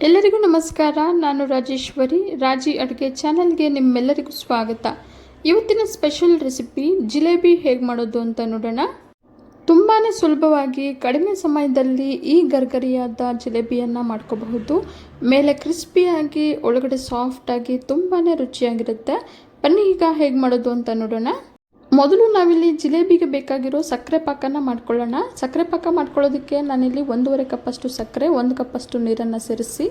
ಎಲ್ಲರಿಗೂ ನಮಸ್ಕಾರ, ನಾನು ರಾಜೇಶ್ವರಿ, ರಾಜಿ ಅಡುಗೆ ಚಾನಲ್ಗೆ ನಿಮ್ಮೆಲ್ಲರಿಗೂ ಸ್ವಾಗತ. ಇವತ್ತಿನ ಸ್ಪೆಷಲ್ ರೆಸಿಪಿ, ಜಿಲೇಬಿ ಹೇಗೆ ಮಾಡೋದು ಅಂತ ನೋಡೋಣ. ತುಂಬಾ ಸುಲಭವಾಗಿ ಕಡಿಮೆ ಸಮಯದಲ್ಲಿ ಈ ಗರ್ಗರಿಯಾದ ಜಿಲೇಬಿಯನ್ನು ಮಾಡ್ಕೋಬಹುದು. ಮೇಲೆ ಕ್ರಿಸ್ಪಿಯಾಗಿ, ಒಳಗಡೆ ಸಾಫ್ಟಾಗಿ ತುಂಬಾ ರುಚಿಯಾಗಿರುತ್ತೆ. ಬನ್ನಿ ಈಗ ಹೇಗೆ ಮಾಡೋದು ಅಂತ ನೋಡೋಣ. ಮೊದಲು ನಾವಿಲ್ಲಿ ಜಿಲೇಬಿಗೆ ಬೇಕಾಗಿರೋ ಸಕ್ಕರೆ ಪಾಕನ ಮಾಡ್ಕೊಳ್ಳೋಣ. ಸಕ್ಕರೆ ಪಾಕ ಮಾಡ್ಕೊಳ್ಳೋದಕ್ಕೆ ನಾನಿಲ್ಲಿ ಒಂದೂವರೆ ಕಪ್ಪಷ್ಟು ಸಕ್ಕರೆ, ಒಂದು ಕಪ್ಪಷ್ಟು ನೀರನ್ನು ಸೇರಿಸಿ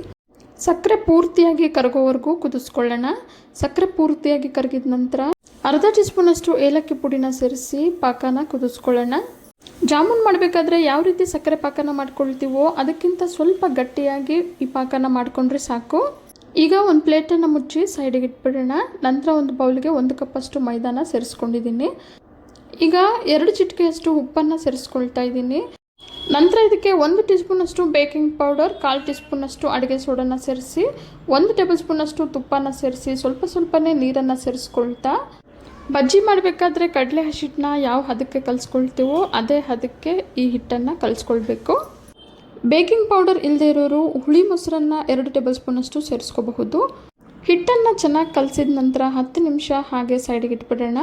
ಸಕ್ಕರೆ ಪೂರ್ತಿಯಾಗಿ ಕರಗೋವರೆಗೂ ಕುದಿಸ್ಕೊಳ್ಳೋಣ. ಸಕ್ಕರೆ ಪೂರ್ತಿಯಾಗಿ ಕರಗಿದ ನಂತರ ಅರ್ಧ ಟೀ ಸ್ಪೂನಷ್ಟು ಏಲಕ್ಕಿ ಪುಡಿನ ಸೇರಿಸಿ ಪಾಕನ ಕುದಿಸ್ಕೊಳ್ಳೋಣ. ಜಾಮೂನ್ ಮಾಡಬೇಕಾದ್ರೆ ಯಾವ ರೀತಿ ಸಕ್ಕರೆ ಪಾಕನ ಮಾಡ್ಕೊಳ್ತೀವೋ ಅದಕ್ಕಿಂತ ಸ್ವಲ್ಪ ಗಟ್ಟಿಯಾಗಿ ಈ ಪಾಕನ ಮಾಡಿಕೊಂಡ್ರೆ ಸಾಕು. ಈಗ ಒಂದು ಪ್ಲೇಟನ್ನು ಮುಚ್ಚಿ ಸೈಡಿಗೆ ಇಟ್ಬಿಡೋಣ. ನಂತರ ಒಂದು ಬೌಲ್ಗೆ ಒಂದು ಕಪ್ಪಷ್ಟು ಮೈದಾನ ಸೇರಿಸ್ಕೊಂಡಿದ್ದೀನಿ. ಈಗ ಎರಡು ಚಿಟಿಕೆಯಷ್ಟು ಉಪ್ಪನ್ನು ಸೇರಿಸ್ಕೊಳ್ತಾ ಇದ್ದೀನಿ. ನಂತರ ಇದಕ್ಕೆ ಒಂದು ಟೀ ಸ್ಪೂನಷ್ಟು ಬೇಕಿಂಗ್ ಪೌಡರ್ ಕಾಲು ಟೀ ಸ್ಪೂನಷ್ಟು ಅಡುಗೆ ಸೋಡನ್ನು ಸೇರಿಸಿ, ಒಂದು ಟೇಬಲ್ ಸ್ಪೂನಷ್ಟು ತುಪ್ಪನ ಸೇರಿಸಿ, ಸ್ವಲ್ಪ ಸ್ವಲ್ಪನೇ ನೀರನ್ನು ಸೇರಿಸ್ಕೊಳ್ತಾ, ಬಜ್ಜಿ ಮಾಡಬೇಕಾದ್ರೆ ಕಡಲೆ ಹಸಿಟ್ಟನ್ನ ಯಾವ ಹದಕ್ಕೆ ಕಲಿಸ್ಕೊಳ್ತೀವೋ ಅದೇ ಹದಕ್ಕೆ ಈ ಹಿಟ್ಟನ್ನು ಕಲಿಸ್ಕೊಳ್ಬೇಕು. ಬೇಕಿಂಗ್ ಪೌಡರ್ ಇಲ್ಲದೆ ಇರೋರು ಹುಳಿ ಮೊಸರನ್ನು ಎರಡು ಟೇಬಲ್ ಸ್ಪೂನಷ್ಟು ಸೇರಿಸ್ಕೋಬಹುದು. ಹಿಟ್ಟನ್ನು ಚೆನ್ನಾಗಿ ಕಲಸಿದ ನಂತರ ಹತ್ತು ನಿಮಿಷ ಹಾಗೆ ಸೈಡಿಗೆ ಇಟ್ಬಿಡೋಣ.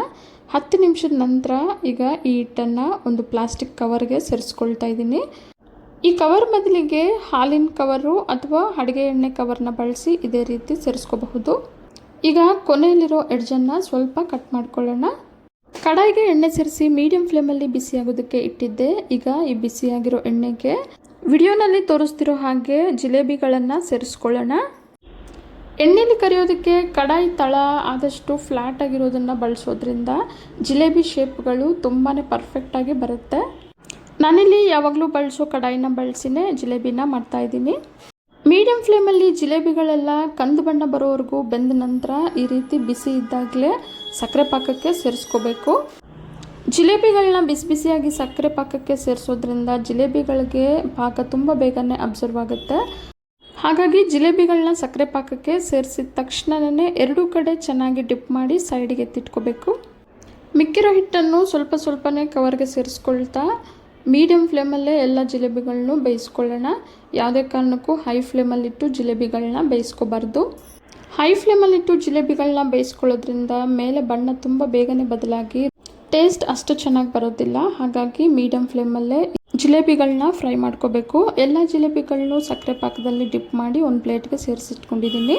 ಹತ್ತು ನಿಮಿಷದ ನಂತರ ಈಗ ಈ ಹಿಟ್ಟನ್ನು ಒಂದು ಪ್ಲಾಸ್ಟಿಕ್ ಕವರ್ಗೆ ಸೇರಿಸ್ಕೊಳ್ತಾ ಇದ್ದೀನಿ. ಈ ಕವರ್ ಬದಲಿಗೆ ಹಾಲಿನ ಕವರು ಅಥವಾ ಅಡುಗೆ ಎಣ್ಣೆ ಕವರ್ನ ಬಳಸಿ ಇದೇ ರೀತಿ ಸೇರಿಸ್ಕೋಬಹುದು. ಈಗ ಕೊನೆಯಲ್ಲಿರೋ ಎಡ್ಜನ್ನು ಸ್ವಲ್ಪ ಕಟ್ ಮಾಡ್ಕೊಳ್ಳೋಣ. ಕಡಾಯಿಗೆ ಎಣ್ಣೆ ಸೇರಿಸಿ ಮೀಡಿಯಂ ಫ್ಲೇಮಲ್ಲಿ ಬಿಸಿಯಾಗೋದಕ್ಕೆ ಇಟ್ಟಿದ್ದೆ. ಈಗ ಈ ಬಿಸಿಯಾಗಿರೋ ಎಣ್ಣೆಗೆ ವಿಡಿಯೋನಲ್ಲಿ ತೋರಿಸ್ತಿರೋ ಹಾಗೆ ಜಿಲೇಬಿಗಳನ್ನು ಸೇರಿಸ್ಕೊಳ್ಳೋಣ. ಎಣ್ಣೆಲಿ ಕರಿಯೋದಕ್ಕೆ ಕಡಾಯಿ ತಳ ಆದಷ್ಟು ಫ್ಲ್ಯಾಟ್ ಆಗಿರೋದನ್ನು ಬಳಸೋದ್ರಿಂದ ಜಿಲೇಬಿ ಶೇಪ್ಗಳು ತುಂಬಾ ಪರ್ಫೆಕ್ಟಾಗಿ ಬರುತ್ತೆ. ನಾನಿಲ್ಲಿ ಯಾವಾಗಲೂ ಬಳಸೋ ಕಡಾಯಿನ ಬಳಸಿನೇ ಜಿಲೇಬಿನ ಮಾಡ್ತಾಯಿದ್ದೀನಿ ಮೀಡಿಯಂ ಫ್ಲೇಮಲ್ಲಿ ಜಿಲೇಬಿಗಳೆಲ್ಲ ಕಂದು ಬಣ್ಣ ಬರೋವರೆಗೂ ಬೆಂದ ನಂತರ ಈ ರೀತಿ ಬಿಸಿ ಇದ್ದಾಗಲೇ ಸಕ್ಕರೆ ಪಾಕಕ್ಕೆ ಸೇರಿಸ್ಕೋಬೇಕು. ಜಿಲೇಬಿಗಳನ್ನ ಬಿಸಿ ಬಿಸಿಯಾಗಿ ಸಕ್ಕರೆ ಪಾಕಕ್ಕೆ ಸೇರಿಸೋದ್ರಿಂದ ಜಿಲೇಬಿಗಳಿಗೆ ಪಾಕ ತುಂಬ ಬೇಗನೆ ಅಬ್ಸರ್ವ್ ಆಗುತ್ತೆ. ಹಾಗಾಗಿ ಜಿಲೇಬಿಗಳನ್ನ ಸಕ್ಕರೆ ಪಾಕಕ್ಕೆ ಸೇರಿಸಿದ ತಕ್ಷಣನೇ ಎರಡೂ ಕಡೆ ಚೆನ್ನಾಗಿ ಡಿಪ್ ಮಾಡಿ ಸೈಡಿಗೆ ಎತ್ತಿಟ್ಕೋಬೇಕು. ಮಿಕ್ಕಿರೋ ಹಿಟ್ಟನ್ನು ಸ್ವಲ್ಪ ಸ್ವಲ್ಪನೇ ಕವರ್ಗೆ ಸೇರಿಸ್ಕೊಳ್ತಾ ಮೀಡಿಯಮ್ ಫ್ಲೇಮಲ್ಲೇ ಎಲ್ಲ ಜಿಲೇಬಿಗಳನ್ನೂ ಬೇಯಿಸ್ಕೊಳ್ಳೋಣ. ಯಾವುದೇ ಕಾರಣಕ್ಕೂ ಹೈ ಫ್ಲೇಮಲ್ಲಿಟ್ಟು ಜಿಲೇಬಿಗಳನ್ನ ಬೇಯಿಸ್ಕೋಬಾರ್ದು. ಹೈ ಫ್ಲೇಮಲ್ಲಿಟ್ಟು ಜಿಲೇಬಿಗಳನ್ನ ಬೇಯಿಸ್ಕೊಳ್ಳೋದ್ರಿಂದ ಮೇಲೆ ಬಣ್ಣ ತುಂಬ ಬೇಗನೆ ಬದಲಾಗಿ ಟೇಸ್ಟ್ ಅಷ್ಟು ಚೆನ್ನಾಗಿ ಬರೋದಿಲ್ಲ. ಹಾಗಾಗಿ ಮೀಡಿಯಮ್ ಫ್ಲೇಮಲ್ಲೇ ಜಿಲೇಬಿಗಳನ್ನ ಫ್ರೈ ಮಾಡ್ಕೋಬೇಕು. ಎಲ್ಲ ಜಿಲೇಬಿಗಳನ್ನು ಸಕ್ಕರೆ ಪಾಕದಲ್ಲಿ ಡಿಪ್ ಮಾಡಿ ಒಂದು ಪ್ಲೇಟ್ಗೆ ಸೇರಿಸಿಟ್ಕೊಂಡಿದ್ದೀನಿ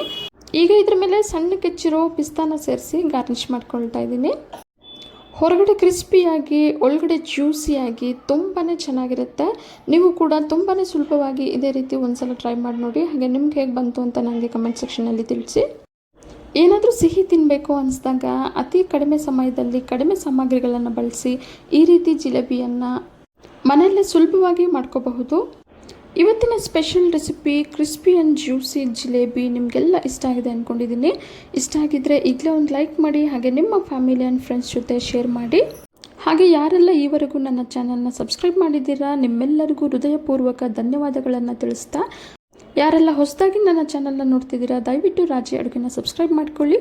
ಈಗ ಇದ್ರ ಮೇಲೆ ಸಣ್ಣ ಕೆಚ್ಚಿರೋ ಪಿಸ್ತಾನ ಸೇರಿಸಿ ಗಾರ್ನಿಷ್ ಮಾಡ್ಕೊಳ್ತಾ ಇದ್ದೀನಿ ಹೊರಗಡೆ ಕ್ರಿಸ್ಪಿಯಾಗಿ, ಒಳಗಡೆ ಜ್ಯೂಸಿಯಾಗಿ ತುಂಬಾ ಚೆನ್ನಾಗಿರುತ್ತೆ. ನೀವು ಕೂಡ ತುಂಬಾ ಸುಲಭವಾಗಿ ಇದೇ ರೀತಿ ಒಂದ್ಸಲ ಟ್ರೈ ಮಾಡಿ ನೋಡಿ ಹಾಗೆ ನಿಮ್ಗೆ ಹೇಗೆ ಬಂತು ಅಂತ ನನಗೆ ಕಮೆಂಟ್ ಸೆಕ್ಷನಲ್ಲಿ ತಿಳಿಸಿ. ಏನಾದರೂ ಸಿಹಿ ತಿನ್ನಬೇಕು ಅನಿಸಿದಾಗ ಅತಿ ಕಡಿಮೆ ಸಮಯದಲ್ಲಿ ಕಡಿಮೆ ಸಾಮಗ್ರಿಗಳನ್ನು ಬಳಸಿ ಈ ರೀತಿ ಜಿಲೇಬಿಯನ್ನು ಮನೆಯಲ್ಲೇ ಸುಲಭವಾಗಿ ಮಾಡ್ಕೋಬಹುದು. ಇವತ್ತಿನ special recipe crispy and juicy jalebi ನಿಮಗೆಲ್ಲ ಇಷ್ಟ ಆಗಿದೆ ಅಂದ್ಕೊಂಡಿದ್ದೀನಿ ಇಷ್ಟ ಆಗಿದ್ದರೆ ಈಗಲೇ ಒಂದು ಲೈಕ್ ಮಾಡಿ, ಹಾಗೆ ನಿಮ್ಮ ಫ್ಯಾಮಿಲಿ ಆ್ಯಂಡ್ ಫ್ರೆಂಡ್ಸ್ ಜೊತೆ ಶೇರ್ ಮಾಡಿ. ಹಾಗೆ ಯಾರೆಲ್ಲ ಈವರೆಗೂ ನನ್ನ ಚಾನಲ್ನ ಸಬ್ಸ್ಕ್ರೈಬ್ ಮಾಡಿದ್ದೀರಾ, ನಿಮ್ಮೆಲ್ಲರಿಗೂ ಹೃದಯಪೂರ್ವಕ ಧನ್ಯವಾದಗಳನ್ನು ತಿಳಿಸ್ತಾ ಯಾರೆಲ್ಲ ಹೊಸದಾಗಿ ನನ್ನ ಚಾನಲ್ನ ನೋಡ್ತಿದ್ದೀರಾ, ದಯವಿಟ್ಟು ರಾಜಿ ಅಡುಗೆನ ಸಬ್ಸ್ಕ್ರೈಬ್ ಮಾಡಿಕೊಳ್ಳಿ.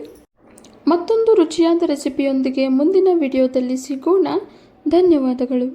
ಮತ್ತೊಂದು ರುಚಿಯಾದ ರೆಸಿಪಿಯೊಂದಿಗೆ ಮುಂದಿನ ವಿಡಿಯೋದಲ್ಲಿ ಸಿಗೋಣ. ಧನ್ಯವಾದಗಳು.